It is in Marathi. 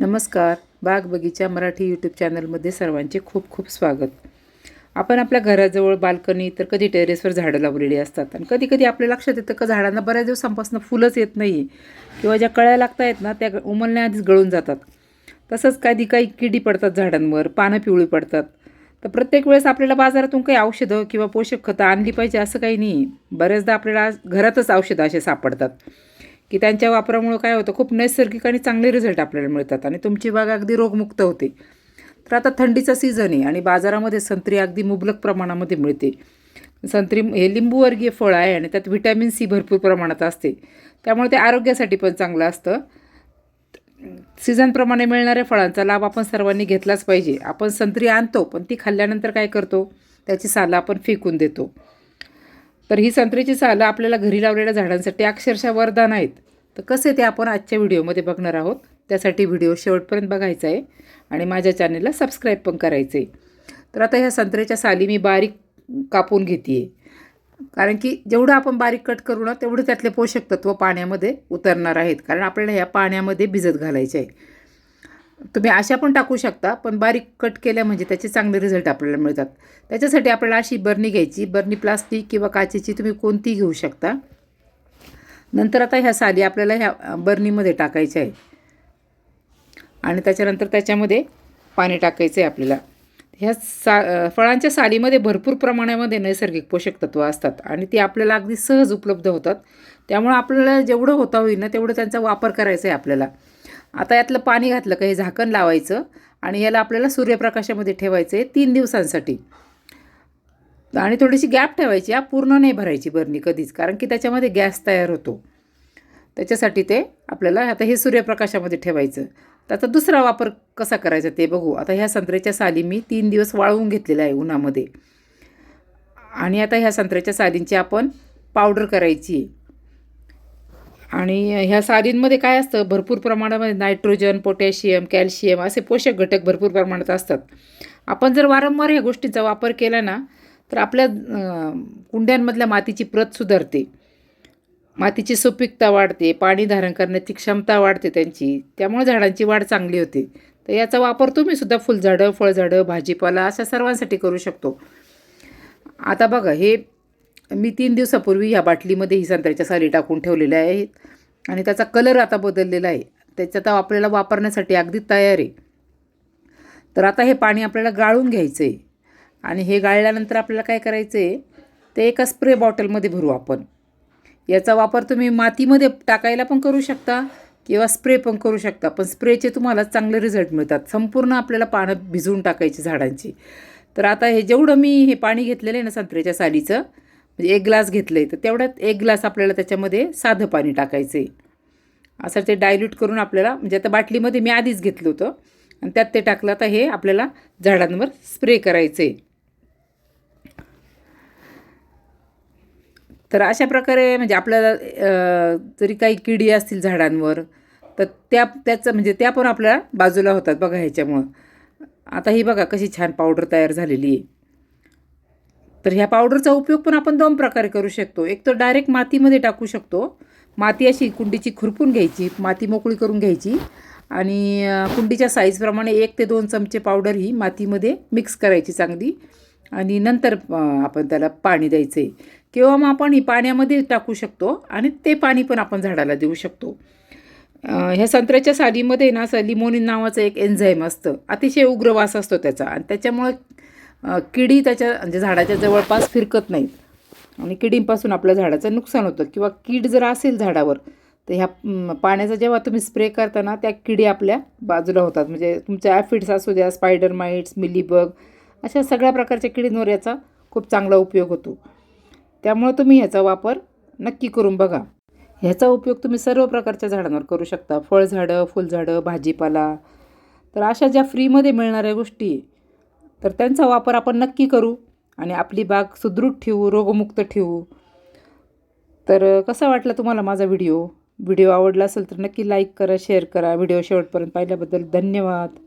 नमस्कार. बाग बगीचा मराठी यूट्यूब चॅनलमध्ये सर्वांचे खूप खूप स्वागत. आपण आपल्या घराजवळ बाल्कनी तर कधी टेरेसवर झाडं लावलेली असतात आणि कधी कधी आपल्या लक्षात येतं का झाडांना बऱ्याच दिवसांपासून फुलंच येत नाही किंवा ज्या कळ्या लागता आहेत ना त्या उमलण्याआधीच गळून जातात. तसंच कधी काही किडी पडतात झाडांवर पानं पिवळी पडतात. तर प्रत्येक वेळेस आपल्याला बाजारातून काही औषधं किंवा पोषक खतं आणली पाहिजे असं काही नाही बऱ्याचदा आपल्याला घरातच औषधं असे सापडतात. की त्यांच्या वापरामुळं काय होतं खूप नैसर्गिक आणि चांगले रिझल्ट आपल्याला मिळतात. आणि तुमची बाग अगदी रोगमुक्त होते. तर आता थंडीचा सीझन आहे आणि बाजारामध्ये संत्री अगदी मुबलक प्रमाणामध्ये मिळते. संत्री हे लिंबूवर्गीय फळ आहे आणि त्यात व्हिटॅमिन सी भरपूर प्रमाणात असते. त्यामुळे ते आरोग्यासाठी पण चांगलं असतं. सीझनप्रमाणे मिळणाऱ्या फळांचा लाभ आपण सर्वांनी घेतलाच पाहिजे. आपण संत्री आणतो पण ती खाल्ल्यानंतर काय करतो? त्याची साला आपण फेकून देतो. तर ही संत्र्याची सालं आपल्याला घरी लावलेल्या झाडांसाठी अक्षरशः वरदान आहेत. तर कसे ते आपण आजच्या व्हिडिओमध्ये बघणार आहोत त्यासाठी व्हिडिओ शेवटपर्यंत बघायचा आहे आणि माझ्या चॅनेलला सबस्क्राईब पण करायचं आहे. तर आता ह्या संत्र्याच्या साली मी बारीक कापून घेते आहे कारण की जेवढं आपण बारीक कट करू ना तेवढं त्यातले पोषक तत्व पाण्यामध्ये उतरणार आहेत. कारण आपल्याला ह्या पाण्यामध्ये भिजत घालायचे आहे. तुम्ही अशा पण टाकू शकता पण बारीक कट केल्या म्हणजे त्याचे चांगले रिझल्ट आपल्याला मिळतात. त्याच्यासाठी आपल्याला अशी बरणी घ्यायची बरणी प्लास्टिक किंवा काचेची तुम्ही कोणती घेऊ शकता. नंतर आता ह्या साली आपल्याला ह्या बर्नीमध्ये टाकायच्या आहे. आणि त्याच्यानंतर त्याच्यामध्ये पाणी टाकायचं आहे आपल्याला. ह्या सा फळांच्या सालीमध्ये भरपूर प्रमाणामध्ये नैसर्गिक पोषक तत्व असतात आणि ती आपल्याला अगदी सहज उपलब्ध होतात. त्यामुळं आपल्याला जेवढं होता होईल ना तेवढं त्यांचा वापर करायचा आहे आपल्याला. आता यातलं पाणी घातलं का हे झाकण लावायचं आणि याला आपल्याला सूर्यप्रकाशामध्ये ठेवायचं आहे तीन दिवसांसाठी. आणि थोडीशी गॅप ठेवायची हा पूर्ण नाही भरायची बरणी कधीच कारण की त्याच्यामध्ये गॅस तयार होतो. त्याच्यासाठी ते आपल्याला आता हे सूर्यप्रकाशामध्ये ठेवायचं. तर आता दुसरा वापर कसा करायचा ते बघू. आता ह्या संत्र्याच्या साली मी तीन दिवस वाळवून घेतलेल्या आहे उन्हामध्ये. आणि आता ह्या संत्र्याच्या सालींची आपण पावडर करायची आहे. आणि ह्या सारींमध्ये काय असतं? भरपूर प्रमाणामध्ये नायट्रोजन पोटॅशियम कॅल्शियम असे पोषक घटक भरपूर प्रमाणात असतात. आपण जर वारंवार ह्या गोष्टींचा वापर केला ना तर आपल्या कुंड्यांमधल्या मातीची प्रत सुधारते. मातीची सुपीकता वाढते पाणी धारण करण्याची क्षमता वाढते त्यांची त्यामुळे झाडांची वाढ चांगली होते. तर याचा वापर तुम्ही सुद्धा फुलझाडं फळझाडं भाजीपाला अशा सर्वांसाठी करू शकतो. आता बघा हे मी तीन दिवसापूर्वी ह्या बाटलीमध्ये ही संत्र्याच्या साली टाकून ठेवलेल्या आहेत. आणि त्याचा कलर आता बदललेला आहे. त्याच्यात आपल्याला वापरण्यासाठी अगदी तयार आहे. तर आता हे पाणी आपल्याला गाळून घ्यायचं आहे. आणि हे गाळल्यानंतर आपल्याला काय करायचं आहे ते एका स्प्रे बॉटलमध्ये भरू आपण. याचा वापर तुम्ही मातीमध्ये टाकायला पण करू शकता किंवा स्प्रे पण करू शकता. पण स्प्रेचे तुम्हाला चांगले रिझल्ट मिळतात. संपूर्ण आपल्याला पानं भिजवून टाकायची झाडांची. तर आता हे जेवढं मी हे पाणी घेतलेलं आहे ना संत्र्याच्या सालीचं म्हणजे एक ग्लास घेतलं आहे तर तेवढ्यात एक ग्लास आपल्याला त्याच्यामध्ये साधं पाणी टाकायचं आहे असं ते डायल्यूट करून आपल्याला म्हणजे आता बाटलीमध्ये मी आधीच घेतलं होतं आणि त्यात ते टाकलं तर हे आपल्याला झाडांवर स्प्रे करायचं आहे तर अशा प्रकारे म्हणजे आपल्याला जरी काही किडी असतील झाडांवर तर त्या त्याचं म्हणजे त्या पण आपल्याला बाजूला होतात बघा ह्याच्यामुळं. आता ही बघा कशी छान पावडर तयार झालेली आहे. तर ह्या पावडरचा उपयोग पण आपण दोन प्रकारे करू शकतो. एक तर डायरेक्ट मातीमध्ये टाकू शकतो. माती अशी कुंडीची खुरपून घ्यायची माती मोकळी करून घ्यायची. आणि कुंडीच्या साईजप्रमाणे एक ते दोन चमचे पावडर ही मातीमध्ये मिक्स करायची चांगली. आणि नंतर आपण त्याला पाणी द्यायचं आहे किंवा मग आपण ही पाण्यामध्ये टाकू शकतो आणि ते पाणी पण आपण झाडाला देऊ शकतो. ह्या संत्र्याच्या सालीमध्ये ना असं लिमोनिन नावाचं एक एन्झाईम असतं. अतिशय उग्र वास असतो त्याचा. आणि त्याच्यामुळं किडी त्याच्या म्हणजे झाडाच्या जवळपास फिरकत नाहीत. आणि किडींपासून आपल्या झाडाचं नुकसान होतं. किंवा कीड जर असेल झाडावर तर ह्या पाण्याचा जेव्हा तुम्ही स्प्रे करताना त्या किडी आपल्या बाजूला होतात. म्हणजे तुमच्या ॲफिड्स असू द्या स्पायडर माइट्स मिलीबग अशा सगळ्या प्रकारच्या किडींवर याचा खूप चांगला उपयोग होतो. त्यामुळं तुम्ही ह्याचा वापर नक्की करून बघा. ह्याचा उपयोग तुम्ही सर्व प्रकारच्या झाडांवर करू शकता. फळझाडं फुलझाडं भाजीपाला. तर अशा ज्या फ्रीमध्ये मिळणाऱ्या गोष्टी तर त्यांचा वापर आपण नक्की करू आणि आपली बाग सुदृढ ठेवू रोगमुक्त ठेवू. तर कसा वाटला तुम्हाला माझा व्हिडिओ? व्हिडिओ आवडला असेल तर नक्की लाईक करा शेअर करा. व्हिडिओ शेवटपर्यंत पाहिल्याबद्दल धन्यवाद.